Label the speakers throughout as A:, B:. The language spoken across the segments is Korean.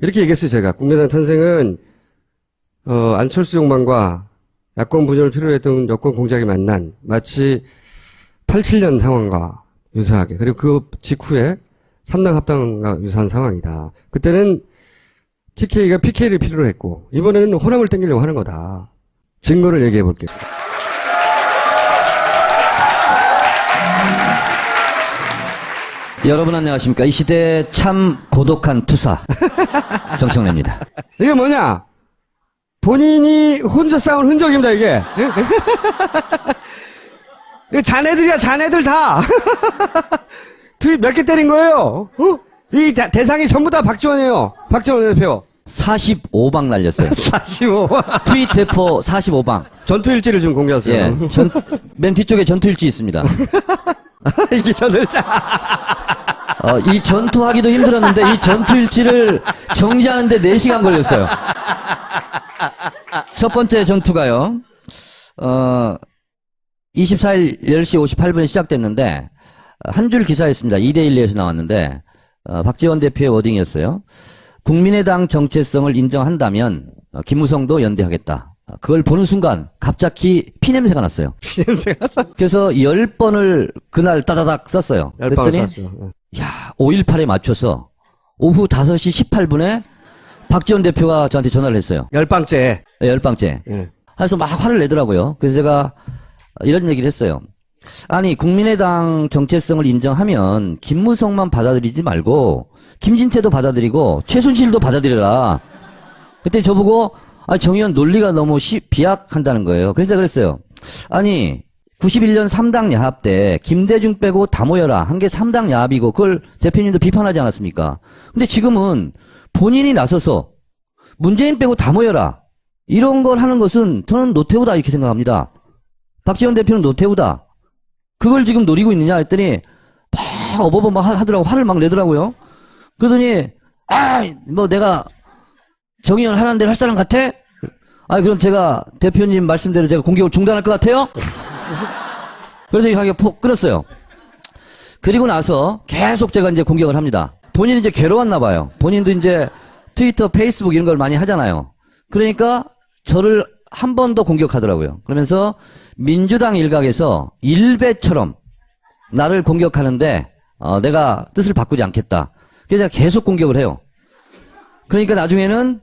A: 이렇게 얘기했어요, 제가. 국민의당 탄생은, 어, 안철수 욕망과 야권 분열을 필요로 했던 여권 공작이 만난 마치 87년 상황과 유사하게 그리고 그 직후에 3당 합당과 유사한 상황이다. 그때는 TK가 PK를 필요로 했고 이번에는 호남을 땡기려고 하는 거다. 증거를 얘기해 볼게요.
B: 여러분 안녕하십니까. 이 시대 참 고독한 투사. 정청래입니다.
A: 이게 뭐냐? 본인이 혼자 싸운 흔적입니다, 이게. 이거 자네들이야, 자네들 다. 몇 개 때린 거예요? 어? 이 다- 대상이 전부 다 박지원이에요. 박지원 대표.
B: 45방 날렸어요.
A: 45.
B: 트윗 대포 45방.
A: 전투 일지를 지금 공개하세요.
B: 예. 전, 맨 뒤쪽에 전투일지 있습니다.
A: 이게 저들 짜.
B: 어, 이 전투하기도 힘들었는데 이 전투 일지를 정지하는데 4시간 걸렸어요. 첫 번째 전투가요. 어, 24일 10시 58분에 시작됐는데 한 줄 기사였습니다. 2대 1에서 나왔는데 어, 박지원 대표의 워딩이었어요. 국민의당 정체성을 인정한다면 어, 김무성도 연대하겠다. 어, 그걸 보는 순간 갑자기 피 냄새가 났어요.
A: 피 냄새가 사.
B: 그래서 10번을 그날 따다닥 썼어요.
A: 열방을
B: 그랬더니
A: 쐈어. 어.
B: 야, 5.18에 맞춰서 오후 5시 18분에 박지원 대표가 저한테 전화를 했어요.
A: 열방째.
B: 네, 열방째.
A: 예.
B: 그래서 막 화를 내더라고요. 그래서 제가 이런 얘기를 했어요. 아니, 국민의당 정체성을 인정하면 김무성만 받아들이지 말고 김진태도 받아들이고 최순실도 받아들여라. 그때 저보고 아, 정 의원 논리가 너무 시- 비약한다는 거예요. 그래서 그랬어요. 아니, 91년 3당 야합 때 김대중 빼고 다 모여라. 한 게 3당 야합이고 그걸 대표님도 비판하지 않았습니까? 근데 지금은 본인이 나서서 문재인 빼고 다 모여라. 이런 걸 하는 것은 저는 노태우다 이렇게 생각합니다. 박지원 대표는 노태우다. 그걸 지금 노리고 있느냐 했더니 막 어버버 막 하- 하더라고 화를 막 내더라고요. 그러더니 아 뭐 내가 정의원 하는 대로 할 사람 같아? 아 그럼 제가 대표님 말씀대로 제가 공격을 중단할 것 같아요? 그래서 이 하기가 폭 끊었어요. 그리고 나서 계속 제가 이제 공격을 합니다. 본인이 이제 괴로웠나 봐요. 본인도 이제 트위터, 페이스북 이런 걸 많이 하잖아요. 그러니까 저를 한 번 더 공격하더라고요. 그러면서 민주당 일각에서 일배처럼 나를 공격하는데 어, 내가 뜻을 바꾸지 않겠다. 그래서 제가 계속 공격을 해요. 그러니까 나중에는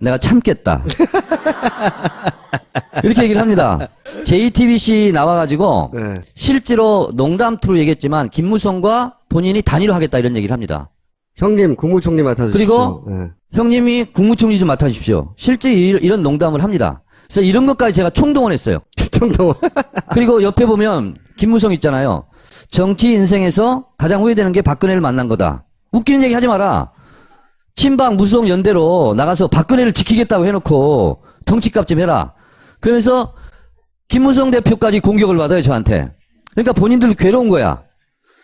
B: 내가 참겠다. 이렇게 얘기를 합니다. JTBC 나와가지고
A: 네.
B: 실제로 농담투로 얘기했지만 김무성과 본인이 단일화 하겠다 이런 얘기를 합니다.
A: 형님, 국무총리 맡아주시죠.
B: 그리고
A: 예.
B: 형님이 국무총리 좀 맡아주십시오. 실제 이- 이런 농담을 합니다. 그래서 이런 것까지 제가 총동원했어요.
A: 정도.
B: 그리고 옆에 보면 김무성 있잖아요. 정치 인생에서 가장 후회되는 게 박근혜를 만난 거다. 웃기는 얘기 하지 마라. 친박 무성 연대로 나가서 박근혜를 지키겠다고 해놓고 덩치값 좀 해라. 그래서 김무성 대표까지 공격을 받아요 저한테. 그러니까 본인들도 괴로운 거야.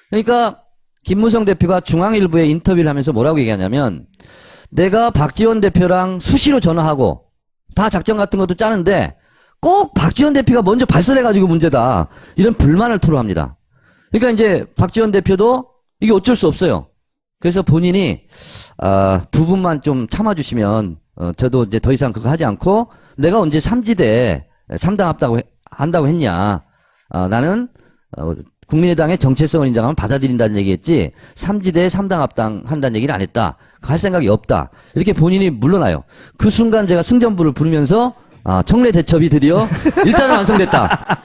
B: 그러니까 김무성 대표가 중앙일보에 인터뷰를 하면서 뭐라고 얘기하냐면 내가 박지원 대표랑 수시로 전화하고 다 작전 같은 것도 짜는데 꼭 박지원 대표가 먼저 발설해가지고 문제다. 이런 불만을 토로합니다. 그러니까 이제 박지원 대표도 이게 어쩔 수 없어요. 그래서 본인이 아, 두 분만 좀 참아주시면 어, 저도 이제 더 이상 그거 하지 않고 내가 언제 삼지대 삼당 합다고 해- 한다고 했냐? 아, 나는 어, 국민의당의 정체성을 인정하면 받아들인다는 얘기했지 삼지대 삼당 합당 한다는 얘기를 안 했다. 할 생각이 없다. 이렇게 본인이 물러나요. 그 순간 제가 승전부를 부르면서 아, 청래 대첩이 드디어 일단은 완성됐다.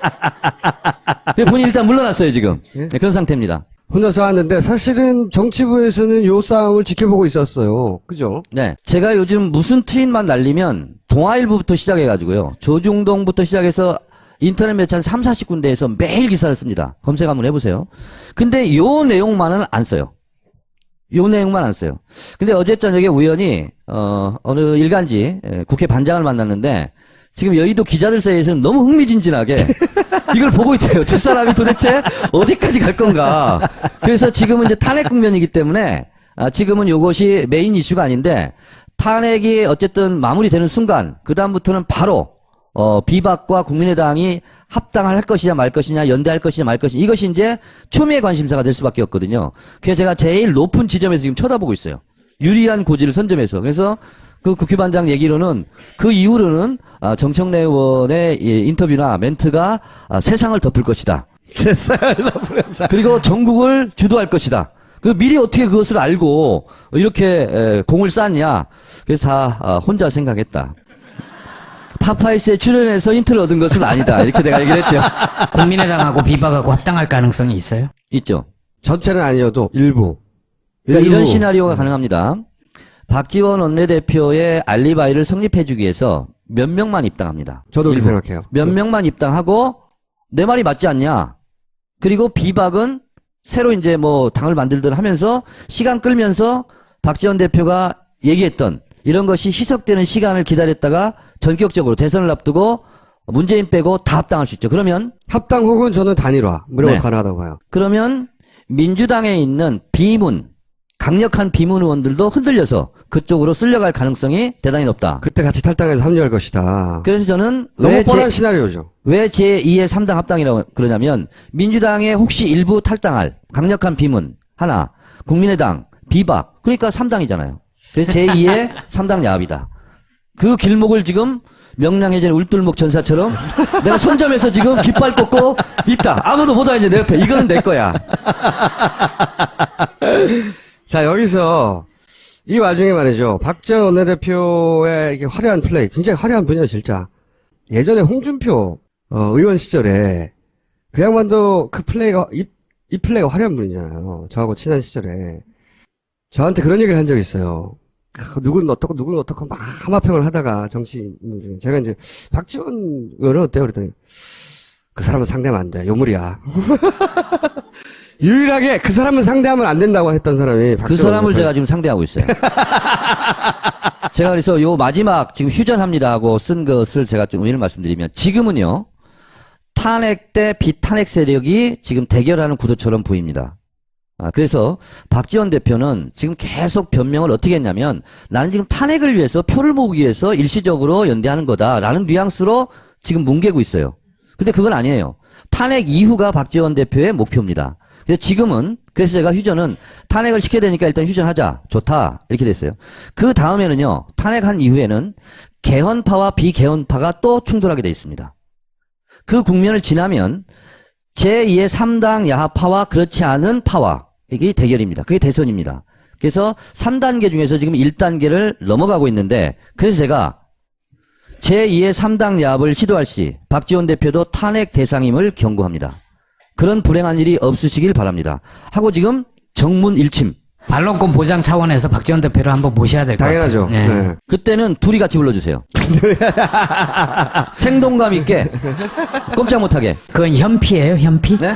B: 그래서 본인이 일단 물러났어요 지금. 네, 그런 상태입니다.
A: 혼자 싸웠는데 사실은 정치부에서는 요 싸움을 지켜보고 있었어요. 그죠?
B: 네. 제가 요즘 무슨 트윗만 날리면 동아일보부터 시작해가지고요. 조중동부터 시작해서 인터넷 매체 한 3, 40군데에서 매일 기사를 씁니다. 검색 한번 해보세요. 근데 요 내용만은 안 써요. 요 내용만 안 써요. 근데 어제 저녁에 우연히, 어, 어느 일간지, 에, 국회 반장을 만났는데, 지금 여의도 기자들 사이에서는 너무 흥미진진하게 이걸 보고 있대요. 두 사람이 도대체 어디까지 갈 건가. 그래서 지금은 이제 탄핵 국면이기 때문에 아, 지금은 요것이 메인 이슈가 아닌데 탄핵이 어쨌든 마무리되는 순간 그 다음부터는 바로 어, 비박과 국민의당이 합당을 할 것이냐 말 것이냐 연대할 것이냐 말 것이냐 이것이 이제 초미의 관심사가 될 수밖에 없거든요. 그래서 제가 제일 높은 지점에서 지금 쳐다보고 있어요. 유리한 고지를 선점해서 그래서 그 국회반장 얘기로는 그 이후로는 아, 정청래 의원의 이 인터뷰나 멘트가 아, 세상을 덮을 것이다.
A: 세상을 덮으면서.
B: 그리고 전국을 주도할 것이다. 그 미리 어떻게 그것을 알고 이렇게 에, 공을 쌌냐? 그래서 다 아, 혼자 생각했다. 파파이스에 출연해서 힌트를 얻은 것은 아니다. 이렇게 내가 얘기를 했죠.
C: 국민의당하고 비박하고 합당할 가능성이 있어요?
B: 있죠.
A: 전체는 아니어도 일부.
B: 그러니까
A: 일부.
B: 이런 시나리오가 가능합니다. 박지원 원내대표의 알리바이를 성립해주기 위해서 몇 명만 입당합니다.
A: 저도 그렇게
B: 일부.
A: 생각해요.
B: 몇 명만 입당하고 내 말이 맞지 않냐. 그리고 비박은 새로 이제 뭐 당을 만들들 하면서 시간 끌면서 박지원 대표가 얘기했던 이런 것이 희석되는 시간을 기다렸다가 전격적으로 대선을 앞두고 문재인 빼고 다 합당할 수 있죠. 그러면
A: 합당 혹은 저는 단일화. 뭐 이런
B: 네.
A: 거 가능하다고 봐요.
B: 그러면 민주당에 있는 비문 강력한 비문 의원들도 흔들려서 그쪽으로 쓸려갈 가능성이 대단히 높다.
A: 그때 같이 탈당해서 합류할 것이다.
B: 그래서 저는
A: 너무
B: 왜
A: 뻔한
B: 제,
A: 시나리오죠.
B: 왜 제2의 3당 합당이라고 그러냐면 민주당에 혹시 일부 탈당할 강력한 비문 하나 국민의당 비박 그러니까 3당이잖아요. 그래서 제2의 3당 야합이다. 그 길목을 지금 명량해진 울돌목 전사처럼 내가 손점에서 지금 깃발 꽂고 있다. 아무도 못 와 이제 내 옆에 이거는 내 거야.
A: 자, 여기서 이 와중에 말이죠. 박지원 원내대표의 이게 화려한 플레이, 굉장히 화려한 분이에요, 진짜. 예전에 홍준표 어, 의원 시절에 그 양반도 그 플레이가 이, 이 플레이가 화려한 분이잖아요. 저하고 친한 시절에 저한테 그런 얘기를 한 적이 있어요. 아, 누구는 어떻고 누구는 어떻고 막 하마평을 하다가 정치인 중에 제가 이제 박지원 의원은 어때요? 그랬더니 그 사람은 상대하면 안 돼. 요물이야. 유일하게 그 사람은 상대하면 안 된다고 했던 사람이
B: 그 사람을. 제가 지금 상대하고 있어요. 제가 그래서 요 마지막 지금 휴전합니다 하고 쓴 것을 제가 좀 의미를 말씀드리면 지금은요 탄핵 때 비탄핵 세력이 지금 대결하는 구도처럼 보입니다. 아, 그래서 박지원 대표는 지금 계속 변명을 어떻게 했냐면 나는 지금 탄핵을 위해서 표를 모으기 위해서 일시적으로 연대하는 거다라는 뉘앙스로 지금 뭉개고 있어요. 근데 그건 아니에요. 탄핵 이후가 박지원 대표의 목표입니다. 그래서 지금은 그래서 제가 휴전은 탄핵을 시켜야 되니까 일단 휴전하자. 좋다. 이렇게 됐어요. 그 다음에는요. 탄핵한 이후에는 개헌파와 비개헌파가 또 충돌하게 돼 있습니다. 그 국면을 지나면 제2의 3당 야합파와 그렇지 않은 파와 이게 대결입니다. 그게 대선입니다. 그래서 3단계 중에서 지금 1단계를 넘어가고 있는데 그래서 제가 제2의 3당 야합을 시도할 시 박지원 대표도 탄핵 대상임을 경고합니다. 그런 불행한 일이 없으시길 바랍니다. 하고 지금 정문 일침.
C: 반론권 보장 차원에서 박지원 대표를 한번 모셔야 될 것 같아요.
A: 당연하죠.
C: 네.
A: 네.
B: 그때는 둘이 같이 불러주세요. 생동감 있게 꼼짝 못하게.
C: 그건 현피예요, 현피?
B: 네?